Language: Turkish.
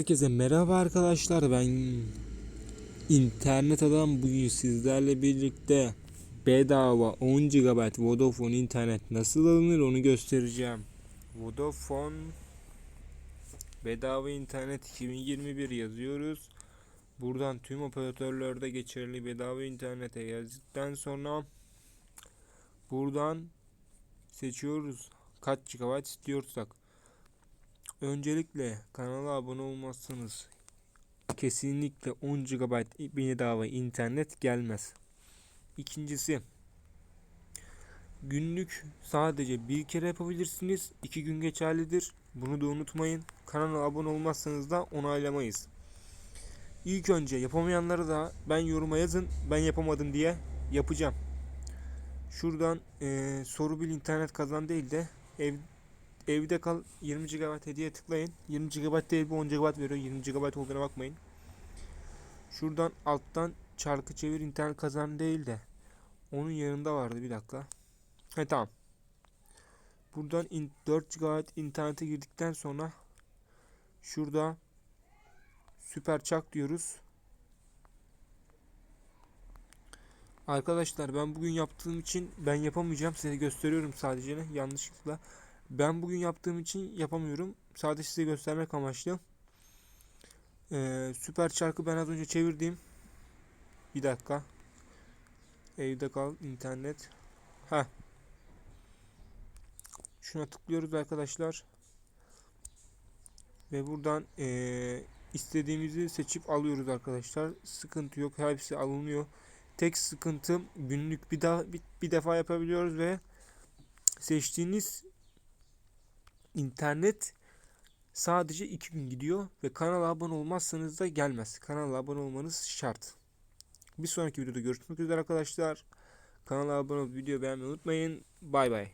Herkese merhaba arkadaşlar ben internet adam bugün sizlerle birlikte bedava 10 GB Vodafone internet nasıl alınır onu göstereceğim. Vodafone bedava internet 2021 yazıyoruz. Buradan tüm operatörlerde geçerli bedava internete yazdıktan sonra buradan seçiyoruz kaç GB istiyorsak. Öncelikle kanala abone olmazsanız kesinlikle 10 GB bedava internet gelmez. İkincisi günlük sadece bir kere yapabilirsiniz. 2 gün geçerlidir. Bunu da unutmayın. Kanala abone olmazsanız da onaylamayız. İlk önce yapamayanları da ben yoruma yazın. Ben yapamadım diye yapacağım. Şuradan eee soru bil internet kazan değil de ev evde kal 20 GB hediye tıklayın. 20 GB değil bu 10 GB veriyor. 20 GB olduğuna bakmayın. Şuradan alttan çarkı çevir internet kazan değil de onun yanında vardı bir dakika. He tamam. Buradan in, 4 GB internete girdikten sonra şurada süper çak diyoruz. Arkadaşlar ben bugün yaptığım için ben yapamayacağım. Size gösteriyorum sadece yanlışlıkla. Ben bugün yaptığım için yapamıyorum. Sadece size göstermek amaçlı. Ee, süper çarkı ben az önce çevirdim. Bir dakika. Evde kal internet. Ha. Şuna tıklıyoruz arkadaşlar. Ve buradan ee, istediğimizi seçip alıyoruz arkadaşlar. Sıkıntı yok. Hepsi alınıyor. Tek sıkıntı günlük bir daha bir, bir defa yapabiliyoruz ve seçtiğiniz internet sadece 2 gün gidiyor ve kanala abone olmazsanız da gelmez. Kanala abone olmanız şart. Bir sonraki videoda görüşmek üzere arkadaşlar. Kanala abone olup video beğenmeyi unutmayın. Bay bay.